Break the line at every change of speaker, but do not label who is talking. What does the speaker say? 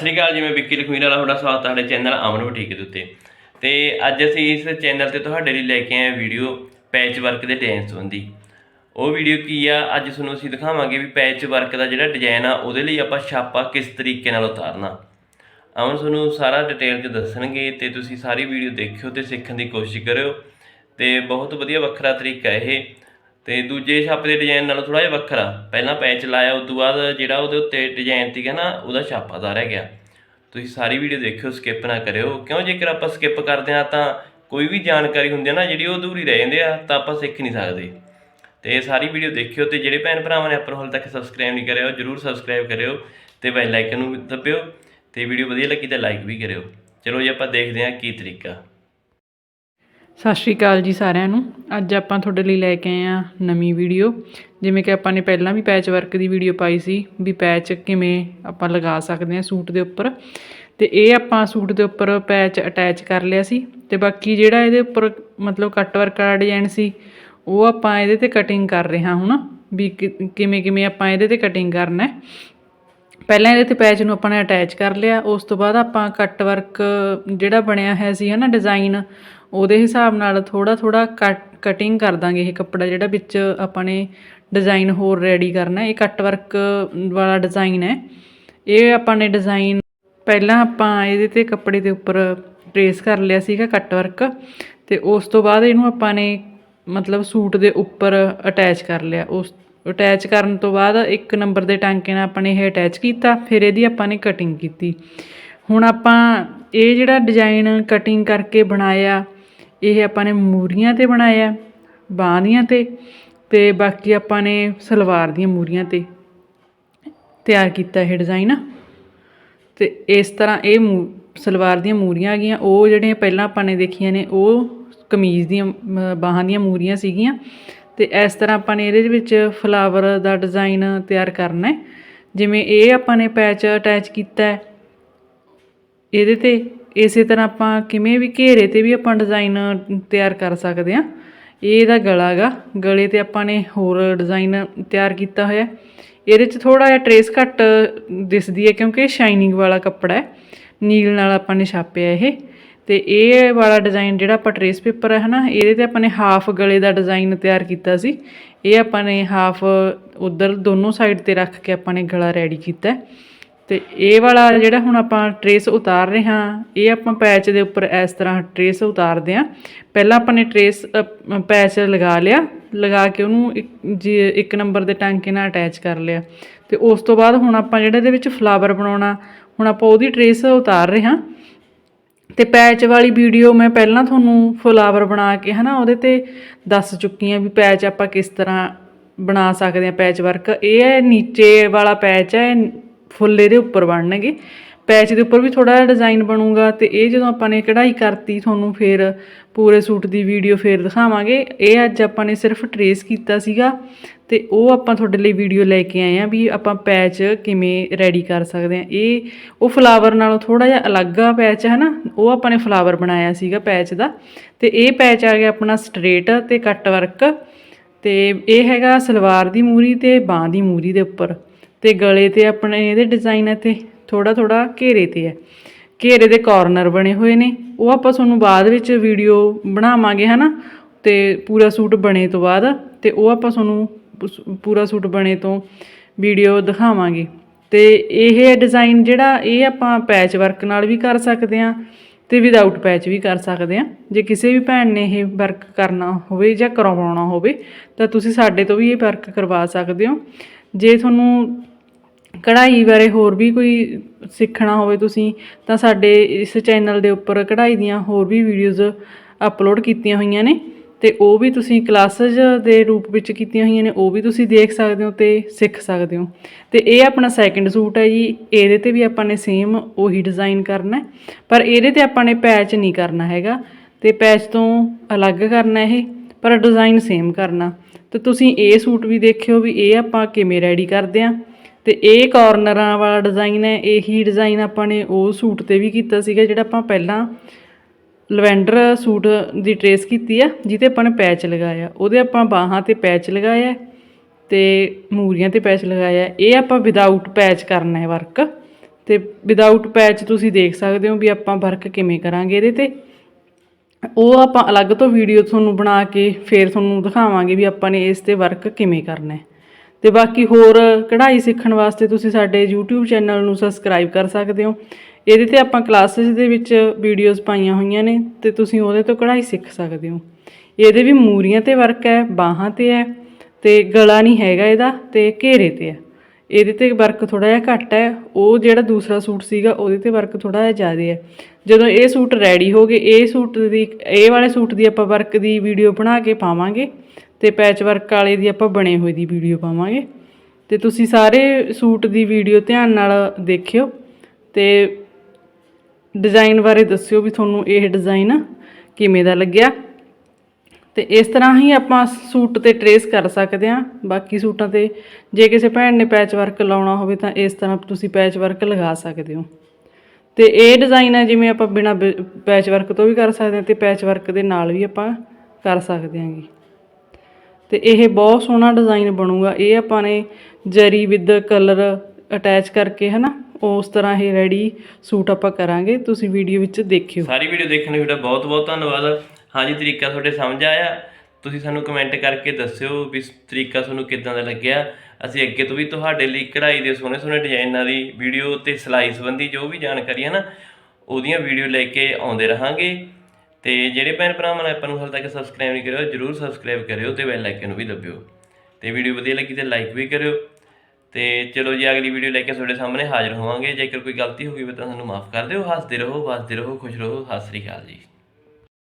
ਸਤਿ ਸ਼੍ਰੀ ਅਕਾਲ ਜੀ, ਮੈਂ ਵਿੱਕੀ ਲਖਮੀਰ ਵਾਲਾ ਤੁਹਾਡਾ ਸਵਾਗਤ ਹੈ ਸਾਡੇ ਚੈਨਲ ਅਮਨ ਬੁਟੀਕ ਦੇ ਉੱਤੇ। ਤੇ ਅੱਜ ਅਸੀਂ ਇਸ ਚੈਨਲ ਤੇ ਤੁਹਾਡੇ ਲਈ ਲੈ ਕੇ ਆਏ ਵੀਡੀਓ ਪੈਚ ਵਰਕ ਦੇ ਡਿਜ਼ਾਈਨ ਸੰਬੰਧੀ। ਉਹ ਵੀਡੀਓ ਕੀ ਆ, ਅੱਜ ਤੁਹਾਨੂੰ ਅਸੀਂ ਦਿਖਾਵਾਂਗੇ ਵੀ ਪੈਚ ਵਰਕ ਦਾ ਜਿਹੜਾ ਡਿਜ਼ਾਈਨ ਆ, ਉਹਦੇ ਲਈ ਆਪਾਂ ਛਾਪਾ ਕਿਸ ਤਰੀਕੇ ਨਾਲ ਉਤਾਰਨਾ। ਅਮਨ ਤੁਹਾਨੂੰ ਸਾਰਾ ਡਿਟੇਲ 'ਚ ਦੱਸਣਗੇ ਤੇ ਤੁਸੀਂ ਸਾਰੀ ਵੀਡੀਓ ਦੇਖਿਓ ਤੇ ਸਿੱਖਣ ਦੀ ਕੋਸ਼ਿਸ਼ ਕਰਿਓ। ਤੇ ਬਹੁਤ ਵਧੀਆ ਵੱਖਰਾ ਤਰੀਕਾ ਇਹ। ਤੇ ਦੂਜੇ ਛਾਪੇ ਦੇ ਡਿਜ਼ਾਈਨ ਨਾਲੋਂ ਥੋੜਾ ਜਿਹਾ ਵੱਖਰਾ। ਪਹਿਲਾਂ ਪੈਚ ਲਾਇਆ, ਉਸ ਤੋਂ ਬਾਅਦ ਜਿਹੜਾ ਉਹਦੇ ਉੱਤੇ ਡਿਜ਼ਾਈਨ ਸੀਗਾ ਨਾ, ਉਹਦਾ ਛਾਪਾ ਦਾ ਰਹਿ ਗਿਆ। ਤੁਸੀਂ ਸਾਰੀ ਵੀਡੀਓ ਦੇਖਿਓ ਸਕਿਪ ਨਾ ਕਰਿਓ। ਕਿਉਂ? ਜੇਕਰ ਆਪਾਂ ਸਕਿਪ ਕਰਦੇ ਹਾਂ, ਤਾਂ ਕੋਈ ਵੀ ਜਾਣਕਾਰੀ ਹੁੰਦੀ ਹੈ ਨਾ, ਜਿਹੜੀ ਉਹ ਅਧੂਰੀ ਰਹਿ ਜਾਂਦੀ ਆ, ਤਾਂ ਆਪਾਂ ਸਿੱਖ ਨਹੀਂ ਸਕਦੇ। ਤੇ ਇਹ ਸਾਰੀ ਵੀਡੀਓ ਦੇਖਿਓ ਤੇ ਜਿਹੜੇ ਭੈਣ ਭਰਾਵਾਂ ਨੇ ਆਪਾਂ ਨੂੰ ਹਾਲੇ ਤੱਕ ਸਬਸਕ੍ਰਾਈਬ ਨਹੀਂ ਕਰਿਆ, ਉਹ ਜਰੂਰ ਸਬਸਕ੍ਰਾਈਬ ਕਰਿਓ ਤੇ ਬੈਲ ਆਈਕਨ ਨੂੰ ਵੀ ਦੱਬਿਓ ਤੇ ਵੀਡੀਓ ਵਧੀਆ ਲੱਗੀ ਤਾਂ ਲਾਈਕ ਵੀ ਕਰਿਓ। ਚਲੋ ਜੀ, ਆਪਾਂ ਦੇਖਦੇ ਹਾਂ ਕੀ ਤਰੀਕਾ।
ਸਤਿ ਸ਼੍ਰੀ ਅਕਾਲ ਜੀ ਸਾਰਿਆਂ ਨੂੰ। ਅੱਜ ਆਪਾਂ ਤੁਹਾਡੇ ਲਈ ਲੈ ਕੇ ਆਏ ਆ ਨਵੀਂ ਵੀਡੀਓ। ਜਿਵੇਂ ਕਿ ਆਪਾਂ ਨੇ ਪਹਿਲਾਂ ਵੀ ਪੈਚ ਵਰਕ ਦੀ ਵੀਡੀਓ ਪਾਈ ਸੀ ਵੀ ਪੈਚ ਕਿਵੇਂ ਆਪਾਂ ਲਗਾ ਸਕਦੇ ਆ ਸੂਟ ਦੇ ਉੱਪਰ। ਤੇ ਇਹ ਆਪਾਂ ਸੂਟ ਦੇ ਉੱਪਰ ਪੈਚ ਅਟੈਚ ਕਰ ਲਿਆ ਸੀ। ਤੇ ਬਾਕੀ ਜਿਹੜਾ ਇਹਦੇ ਉੱਪਰ ਮਤਲਬ ਕੱਟ ਵਰਕ ਵਾਲਾ ਡਿਜ਼ਾਈਨ ਸੀ, ਉਹ ਆਪਾਂ ਇਹਦੇ ਤੇ ਕਟਿੰਗ ਕਰ ਰਹੇ ਹਾਂ ਹੁਣ। ਵੀ ਕਿ- ਕਿਵੇਂ ਕਿਵੇਂ ਆਪਾਂ ਇਹਦੇ ਤੇ ਕਟਿੰਗ ਕਰਨਾ ਪਹਿਲਾਂ ਇਹਦੇ ਤੇ ਪੈਚ ਨੂੰ ਆਪਾਂ ਨੇ ਅਟੈਚ ਕਰ ਲਿਆ, ਉਸ ਤੋਂ ਬਾਅਦ ਆਪਾਂ ਕੱਟ ਵਰਕ ਜਿਹੜਾ ਬਣਿਆ ਹੈ ਸੀ ਹਨਾ ਡਿਜ਼ਾਈਨ ਉਹਦੇ ਹਿਸਾਬ ਨਾਲ ਥੋੜਾ ਥੋੜਾ ਕੱਟ ਕਟਿੰਗ ਕਰ ਦਾਂਗੇ ਇਹ ਕੱਪੜਾ ਜਿਹੜਾ ਵਿੱਚ ਆਪਾਂ ਨੇ ਡਿਜ਼ਾਈਨ ਹੋਰ ਰੈਡੀ ਕਰਨਾ, ਇਹ ਕੱਟ ਵਰਕ ਵਾਲਾ ਡਿਜ਼ਾਈਨ ਹੈ। ਇਹ ਆਪਾਂ ਨੇ ਡਿਜ਼ਾਈਨ ਪਹਿਲਾਂ ਆਪਾਂ ਇਹਦੇ ਤੇ ਕੱਪੜੇ ਦੇ ਉੱਪਰ ਟ੍ਰੇਸ ਕਰ ਲਿਆ ਸੀਗਾ ਕੱਟ ਵਰਕ ਤੇ ਉਸ ਤੋਂ ਬਾਅਦ ਇਹਨੂੰ ਆਪਾਂ ਨੇ ਮਤਲਬ ਸੂਟ ਦੇ ਉੱਪਰ ਅਟੈਚ ਕਰ ਲਿਆ, ਉਸ ਅਟੈਚ ਕਰਨ ਤੋਂ ਬਾਅਦ ਇੱਕ ਨੰਬਰ ਦੇ ਟਾਂਕੇ ਨਾਲ ਆਪਾਂ ਨੇ ਇਹ ਅਟੈਚ ਕੀਤਾ ਫਿਰ ਇਹਦੀ ਆਪਾਂ ਨੇ ਕਟਿੰਗ ਕੀਤੀ। ਹੁਣ ਆਪਾਂ ਇਹ ਜਿਹੜਾ ਡਿਜ਼ਾਈਨ ਕਟਿੰਗ ਕਰਕੇ ਬਣਾਇਆ ਇਹ ਆਪਾਂ ਨੇ ਮੂਰੀਆਂ ਤੇ ਬਣਾਇਆ ਬਾਂਹ ਦੀਆਂ ਤੇ ਤੇ ਬਾਕੀ ਆਪਾਂ ਨੇ ਸਲਵਾਰ ਦੀਆਂ ਮੂਰੀਆਂ ਤੇ ਤਿਆਰ ਕੀਤਾ ਇਹ ਡਿਜ਼ਾਈਨ ਤੇ ਇਸ ਤਰ੍ਹਾਂ ਇਹ ਮੂ ਸਲਵਾਰ ਦੀਆਂ ਮੂਰੀਆਂ ਆ ਗਈਆਂ ਉਹ ਜਿਹੜੀਆਂ ਪਹਿਲਾਂ ਆਪਾਂ ਨੇ ਦੇਖੀਆਂ ਨੇ ਉਹ ਕਮੀਜ਼ ਦੀਆਂ ਮ, ਬਾਹਾਂ ਦੀਆਂ ਮੂਰੀਆਂ ਸੀਗੀਆਂ ਤੇ ਇਸ ਤਰ੍ਹਾਂ ਆਪਾਂ ਨੇ ਇਹਦੇ ਵਿੱਚ ਫਲਾਵਰ ਦਾ ਡਿਜ਼ਾਈਨ ਤਿਆਰ ਕਰਨਾ ਹੈ। ਜਿਵੇਂ ਇਹ ਆਪਾਂ ਨੇ ਪੈਚ ਅਟੈਚ ਕੀਤਾ ਹੈ। ਇਹਦੇ ਤੇ ਇਸੇ ਤਰ੍ਹਾਂ ਆਪਾਂ ਕਿਵੇਂ ਵੀ ਘੇਰੇ ਤੇ ਵੀ ਆਪਾਂ ਡਿਜ਼ਾਈਨ ਤਿਆਰ ਕਰ ਸਕਦੇ ਹਾਂ। ਇਹ ਇਹਦਾ ਗਲਾ ਗਾ। ਗਲੇ ਤੇ ਆਪਾਂ ਨੇ ਹੋਰ ਡਿਜ਼ਾਈਨ ਤਿਆਰ ਕੀਤਾ ਹੋਇਆ ਇਹਦੇ 'ਚ ਥੋੜਾ ਜਿਹਾ ਟਰੇਸ ਘੱਟ ਦਿਸਦੀ ਹੈ ਕਿਉਂਕਿ ਇਹ ਸ਼ਾਈਨਿੰਗ ਵਾਲਾ ਕੱਪੜਾ ਹੈ। ਨੀਲ ਨਾਲ ਆਪਾਂ ਨੇ ਛਾਪਿਆ ਇਹ। ਤੇ ਇਹ ਵਾਲਾ ਡਿਜ਼ਾਈਨ ਜਿਹੜਾ ਆਪਾਂ ਟਰੇਸ ਪੇਪਰ ਹੈ ਹਨਾ, ਇਹਦੇ ਤੇ ਆਪਾਂ ਨੇ ਹਾਫ ਗਲੇ ਦਾ ਡਿਜ਼ਾਈਨ ਤਿਆਰ ਕੀਤਾ ਸੀ। ਇਹ ਆਪਾਂ ਨੇ ਹਾਫ ਉਧਰ ਦੋਨੋਂ ਸਾਈਡ ਤੇ ਰੱਖ ਕੇ ਆਪਾਂ ਨੇ ਗਲਾ ਰੈਡੀ ਕੀਤਾ। ਹੈ। ਤੇ ਇਹ ਵਾਲਾ ਜਿਹੜਾ ਹੁਣ ਆਪਾਂ ਟਰੇਸ ਉਤਾਰ ਰਹੇ ਹਾਂ, ਇਹ ਆਪਾਂ ਪੈਚ ਦੇ ਉੱਪਰ ਇਸ ਤਰ੍ਹਾਂ ਟਰੇਸ ਉਤਾਰਦੇ ਹਾਂ। ਪਹਿਲਾਂ ਆਪਾਂ ਨੇ ਟਰੇਸ ਪੈਚ ਲਗਾ ਲਿਆ, ਲਗਾ ਕੇ ਉਹਨੂੰ ਇੱਕ, ਜੀ- ਇੱਕ ਨੰਬਰ ਦੇ ਟਾਂਕੇ ਨਾਲ ਅਟੈਚ ਕਰ ਲਿਆ। ਤੇ ਉਸ ਤੋਂ ਬਾਅਦ ਹੁਣ ਆਪਾਂ ਜਿਹੜਾ ਇਹਦੇ ਵਿੱਚ ਫਲਾਵਰ ਬਣਾਉਣਾ, ਹੁਣ ਆਪਾਂ ਉਹਦੀ ਟਰੇਸ ਉਤਾਰ ਰਹੇ ਹਾਂ। ਤੇ ਪੈਚ ਵਾਲੀ ਵੀਡੀਓ ਮੈਂ ਪਹਿਲਾਂ ਤੁਹਾਨੂੰ ਫਲਾਵਰ ਬਣਾ ਕੇ ਹਨਾ ਉਹਦੇ ਤੇ ਦੱਸ ਚੁੱਕੀ ਹਾਂ ਵੀ ਪੈਚ ਆਪਾਂ ਕਿਸ ਤਰ੍ਹਾਂ ਬਣਾ ਸਕਦੇ ਹਾਂ ਪੈਚ ਵਰਕ ਇਹ ਹੈ ਨੀਚੇ ਵਾਲਾ ਪੈਚ ਹੈ ਇਹ ਫੁੱਲ ਇਹਦੇ ਉੱਪਰ ਬਣਨਗੇ। ਪੈਚ ਦੇ ਉੱਪਰ ਵੀ ਥੋੜਾ ਜਿਹਾ ਡਿਜ਼ਾਈਨ ਬਣੂਗਾ ਤੇ ਇਹ ਜਦੋਂ ਆਪਾਂ ਨੇ ਕਢਾਈ ਕਰਤੀ ਤੁਹਾਨੂੰ ਫਿਰ ਪੂਰੇ ਸੂਟ ਦੀ ਵੀਡੀਓ ਫੇਰ ਦਿਖਾਵਾਂਗੇ। ਇਹ ਅੱਜ ਆਪਾਂ ਨੇ ਸਿਰਫ ਟਰੇਸ ਕੀਤਾ ਸੀਗਾ ਤੇ ਉਹ ਆਪਾਂ ਤੁਹਾਡੇ ਲਈ ਵੀਡੀਓ ਲੈ ਕੇ ਆਏ ਆ ਵੀ ਆਪਾਂ ਪੈਚ ਕਿਵੇਂ ਰੈਡੀ ਕਰ ਸਕਦੇ ਆ ਇਹ ਉਹ ਫਲਾਵਰ ਨਾਲੋਂ ਥੋੜਾ ਜਿਹਾ ਅਲੱਗ ਆ ਪੈਚ ਹੈ ਨਾ ਉਹ ਆਪਾਂ ਨੇ ਫਲਾਵਰ ਬਣਾਇਆ ਸੀਗਾ ਪੈਚ ਦਾ ਤੇ ਇਹ ਪੈਚ ਆ ਗਿਆ ਆਪਣਾ ਸਟ੍ਰੇਟ ਤੇ ਕੱਟ ਵਰਕ ਤੇ ਇਹ ਹੈਗਾ ਸਲਵਾਰ ਦੀ ਮੂਰੀ ਤੇ ਬਾਹ ਦੀ ਮੂਰੀ ਦੇ ਉੱਪਰ ਤੇ ਗਲੇ ਤੇ ਆਪਣੇ ਇਹਦੇ ਡਿਜ਼ਾਈਨ ਹੈ ਤੇ ਥੋੜਾ ਥੋੜਾ ਘੇਰੇ ਤੇ ਹੈ। ਘੇਰੇ ਦੇ ਕਾਰਨਰ ਬਣੇ ਹੋਏ ਨੇ। ਉਹ ਆਪਾਂ ਤੁਹਾਨੂੰ ਬਾਅਦ ਵਿੱਚ ਵੀਡੀਓ ਬਣਾਵਾਂਗੇ, ਹਨਾ? ਤੇ ਪੂਰਾ ਸੂਟ ਬਣੇ ਤੋਂ ਬਾਅਦ ਤੇ ਉਹ ਆਪਾਂ ਤੁਹਾਨੂੰ ਪੂਰਾ ਸੂਟ ਬਣੇ ਤੋਂ ਵੀਡੀਓ ਦਿਖਾਵਾਂਗੇ। ਤੇ ਇਹ ਡਿਜ਼ਾਈਨ ਜਿਹੜਾ ਇਹ ਆਪਾਂ ਪੈਚ ਵਰਕ ਨਾਲ ਵੀ ਕਰ ਸਕਦੇ ਹਾਂ ਤੇ ਵਿਦਆਊਟ ਪੈਚ ਵੀ ਕਰ ਸਕਦੇ ਹਾਂ। ਜੇ ਕਿਸੇ ਵੀ ਭੈਣ ਨੇ ਇਹ ਵਰਕ ਕਰਨਾ ਹੋਵੇ ਜਾਂ ਕਰਵਾਉਣਾ ਹੋਵੇ ਤਾਂ ਤੁਸੀਂ ਸਾਡੇ ਤੋਂ ਵੀ ਇਹ ਵਰਕ ਕਰਵਾ ਸਕਦੇ ਹੋ। ਜੇ ਤੁਹਾਨੂੰ ਕਢਾਈ ਬਾਰੇ ਹੋਰ ਵੀ ਕੋਈ ਸਿੱਖਣਾ ਹੋਵੇ ਤੁਸੀਂ, ਤਾਂ ਸਾਡੇ ਇਸ ਚੈਨਲ ਦੇ ਉੱਪਰ ਕਢਾਈ ਦੀਆਂ ਹੋਰ ਵੀ ਵੀਡੀਓਜ਼ ਅਪਲੋਡ ਕੀਤੀਆਂ ਹੋਈਆਂ ਨੇ, ਤੇ ਉਹ ਵੀ ਤੁਸੀਂ ਕਲਾਸਿਸ ਦੇ ਰੂਪ ਵਿੱਚ ਕੀਤੀਆਂ ਹੋਈਆਂ ਨੇ, ਉਹ ਵੀ ਤੁਸੀਂ ਦੇਖ ਸਕਦੇ ਹੋ ਤੇ ਸਿੱਖ ਸਕਦੇ ਹੋ। ਤੇ ਇਹ ਆਪਣਾ ਸੈਕਿੰਡ ਸੂਟ ਹੈ ਜੀ, ਇਹਦੇ ਤੇ ਵੀ ਆਪਾਂ ਨੇ ਸੇਮ ਉਹੀ ਡਿਜ਼ਾਈਨ ਕਰਨਾ ਪਰ ਇਹਦੇ ਤੇ ਆਪਾਂ ਨੇ ਪੈਚ ਨਹੀਂ ਕਰਨਾ ਹੈਗਾ, ਤੇ ਪੈਚ ਤੋਂ ਅਲੱਗ ਕਰਨਾ ਇਹ, ਪਰ ਡਿਜ਼ਾਈਨ ਸੇਮ ਕਰਨਾ। ਤੇ ਤੁਸੀਂ ਇਹ ਸੂਟ ਵੀ ਦੇਖਿਓ ਵੀ ਇਹ ਆਪਾਂ ਕਿਵੇਂ ਰੈਡੀ ਕਰਦੇ ਆ ਤੇ ਇਹ ਕਾਰਨਰਾਂ ਵਾਲਾ ਡਿਜ਼ਾਈਨ ਹੈ, ਇਹੀ ਡਿਜ਼ਾਈਨ ਆਪਾਂ ਨੇ ਉਹ ਸੂਟ ਤੇ ਵੀ ਕੀਤਾ ਸੀਗਾ, ਜਿਹੜਾ ਆਪਾਂ ਪਹਿਲਾਂ ਲਵੈਂਡਰ ਸੂਟ ਦੀ ਟਰੇਸ ਕੀਤੀ ਆ, ਜਿਹਦੇ ਆਪਾਂ ਨੇ ਪੈਚ ਲਗਾਇਆ। ਉਹਦੇ ਆਪਾਂ ਬਾਹਾਂ ਤੇ ਪੈਚ ਲਗਾਇਆ ਤੇ ਮੂਰੀਆਂ ਤੇ ਪੈਚ ਲਗਾਇਆ। ਇਹ ਆਪਾਂ ਵਿਦਆਊਟ ਪੈਚ ਕਰਨਾ ਹੈ ਵਰਕ ਤੇ ਵਿਦਆਊਟ ਪੈਚ ਤੁਸੀਂ ਦੇਖ ਸਕਦੇ ਹੋ ਵੀ ਆਪਾਂ ਵਰਕ ਕਿਵੇਂ ਕਰਾਂਗੇ ਇਹਦੇ ਤੇ। ਉਹ ਆਪਾਂ ਅਲੱਗ ਤੋਂ ਵੀਡੀਓ ਤੁਹਾਨੂੰ ਬਣਾ ਕੇ ਫੇਰ ਤੁਹਾਨੂੰ ਦਿਖਾਵਾਂਗੇ ਵੀ ਆਪਾਂ ਨੇ ਇਸ ਤੇ ਵਰਕ ਕਿਵੇਂ ਕਰਨਾ ਹੈ। ਤੇ ਬਾਕੀ ਹੋਰ ਕਢਾਈ ਸਿੱਖਣ ਵਾਸਤੇ ਤੁਸੀਂ ਸਾਡੇ YouTube ਚੈਨਲ ਨੂੰ ਸਬਸਕ੍ਰਾਈਬ ਕਰ ਸਕਦੇ ਹੋ। ਇਹਦੇ ਤੇ ਆਪਾਂ ਕਲਾਸਿਸ ਦੇ ਵਿੱਚ ਵੀਡੀਓਜ਼ ਪਾਈਆਂ ਹੋਈਆਂ ਨੇ ਤੇ ਤੁਸੀਂ ਉਹਦੇ ਤੋਂ ਕਢਾਈ ਸਿੱਖ ਸਕਦੇ ਹੋ। ਇਹਦੇ ਵੀ ਮੂਰੀਆਂ ਤੇ ਵਰਕ ਹੈ, ਬਾਹਾਂ ਤੇ ਹੈ ਤੇ ਗਲਾ ਨਹੀਂ ਹੈਗਾ ਇਹਦਾ ਤੇ ਘੇਰੇ ਤੇ ਹੈ। ਇਹਦੇ ਤੇ ਵਰਕ ਥੋੜਾ ਜਿਹਾ ਘੱਟ ਹੈ, ਉਹ ਜਿਹੜਾ ਦੂਸਰਾ ਸੂਟ ਸੀਗਾ ਉਹਦੇ ਤੇ ਵਰਕ ਥੋੜਾ ਜਿਹਾ ਜ਼ਿਆਦਾ ਹੈ। ਜਦੋਂ ਇਹ ਸੂਟ ਰੈਡੀ ਹੋ ਗਏ, ਇਹ ਸੂਟ ਦੀ, ਇਹ ਵਾਲੇ ਸੂਟ ਦੀ ਆਪਾਂ ਵਰਕ ਦੀ ਵੀਡੀਓ ਬਣਾ ਕੇ ਪਾਵਾਂਗੇ ਤੇ ਪੈਚ ਵਰਕ ਵਾਲੇ ਦੀ ਆਪਾਂ ਬਣੇ ਹੋਏ ਦੀ ਵੀਡੀਓ ਪਾਵਾਂਗੇ। ਤੇ ਤੁਸੀਂ ਸਾਰੇ ਸੂਟ ਦੀ ਵੀਡੀਓ ਧਿਆਨ ਨਾਲ ਦੇਖਿਓ ਤੇ ਡਿਜ਼ਾਈਨ ਬਾਰੇ ਦੱਸਿਓ ਵੀ ਤੁਹਾਨੂੰ ਇਹ ਡਿਜ਼ਾਈਨ ਕਿਵੇਂ ਦਾ ਲੱਗਿਆ। ਤੇ ਇਸ ਤਰ੍ਹਾਂ ਹੀ ਆਪਾਂ ਸੂਟ ਤੇ ਟਰੇਸ ਕਰ ਸਕਦੇ ਹਾਂ। ਬਾਕੀ ਸੂਟਾਂ ਤੇ ਜੇ ਕਿਸੇ ਭੈਣ ਨੇ ਪੈਚ ਵਰਕ ਲਾਉਣਾ ਹੋਵੇ ਤਾਂ ਇਸ ਤਰ੍ਹਾਂ ਤੁਸੀਂ ਪੈਚ ਵਰਕ ਲਗਾ ਸਕਦੇ ਹੋ। ਤੇ ਇਹ ਡਿਜ਼ਾਈਨ ਹੈ ਜਿਵੇਂ ਆਪਾਂ ਬਿਨਾ ਪੈਚ ਵਰਕ ਤੋਂ ਵੀ ਕਰ ਸਕਦੇ ਹਾਂ ਤੇ ਪੈਚ ਵਰਕ ਦੇ ਨਾਲ ਵੀ ਆਪਾਂ ਕਰ ਸਕਦੇ ਹਾਂ ਜੀ ਅਤੇ ਇਹ ਬਹੁਤ ਸੋਹਣਾ ਡਿਜ਼ਾਈਨ ਬਣੂਗਾ। ਇਹ ਆਪਾਂ ਨੇ ਜਰੀ ਵਿਦ ਕਲਰ ਅਟੈਚ ਕਰਕੇ ਹੈ ਨਾ ਉਸ ਤਰ੍ਹਾਂ ਇਹ ਰੈਡੀ ਸੂਟ ਆਪਾਂ ਕਰਾਂਗੇ। ਤੁਸੀਂ ਵੀਡੀਓ ਵਿੱਚ ਦੇਖਿਓ।
ਸਾਰੀ ਵੀਡੀਓ ਦੇਖਣ ਲਈ ਤੁਹਾਡਾ ਬਹੁਤ ਬਹੁਤ ਧੰਨਵਾਦ। ਹਾਂਜੀ, ਤਰੀਕਾ ਤੁਹਾਡੇ ਸਮਝ ਆਇਆ। ਤੁਸੀਂ ਸਾਨੂੰ ਕਮੈਂਟ ਕਰਕੇ ਦੱਸਿਓ ਵੀ ਤਰੀਕਾ ਤੁਹਾਨੂੰ ਕਿੱਦਾਂ ਦਾ ਲੱਗਿਆ। ਅਸੀਂ ਅੱਗੇ ਤੋਂ ਵੀ ਤੁਹਾਡੇ ਲਈ ਕਢਾਈ ਦੇ ਸੋਹਣੇ ਸੋਹਣੇ ਡਿਜ਼ਾਈਨਾਂ ਦੀ ਵੀਡੀਓ ਤੇ ਸਿਲਾਈ ਸੰਬੰਧੀ ਜੋ ਵੀ ਜਾਣਕਾਰੀ ਹੈ ਨਾ, ਉਹਦੀਆਂ ਵੀਡੀਓ ਲੈ ਕੇ ਆਉਂਦੇ ਰਹਾਂਗੇ। ਤੇ ਜਿਹੜੇ ਭੈਣ ਭਰਾਵਾਂ ਨੇ ਆਪਾਂ ਨੂੰ ਹਾਲੇ ਤੱਕ ਸਬਸਕ੍ਰਾਈਬ ਨਹੀਂ ਕਰਿਓ, ਜਰੂਰ ਸਬਸਕ੍ਰਾਈਬ ਕਰਿਓ ਤੇ ਬੈਲ ਆਈਕਨ ਨੂੰ ਵੀ ਦਬਿਓ। ਤੇ ਵੀਡੀਓ ਵਧੀਆ ਲੱਗੀ ਤੇ ਲਾਈਕ ਵੀ ਕਰਿਓ। ਤੇ ਚਲੋ ਜੀ, ਅਗਲੀ ਵੀਡੀਓ ਲੈ ਕੇ ਤੁਹਾਡੇ ਸਾਹਮਣੇ ਹਾਜ਼ਰ ਹੋਵਾਂਗੇ। ਜੇਕਰ ਕੋਈ ਗਲਤੀ ਹੋ ਗਈ ਤਾਂ ਸਾਨੂੰ ਮਾਫ ਕਰ ਦਿਓ। ਹੱਸਦੇ ਰਹੋ, ਵਸਦੇ ਰਹੋ, ਖੁਸ਼ ਰਹੋ। ਸਤਿ ਸ੍ਰੀ ਅਕਾਲ ਜੀ।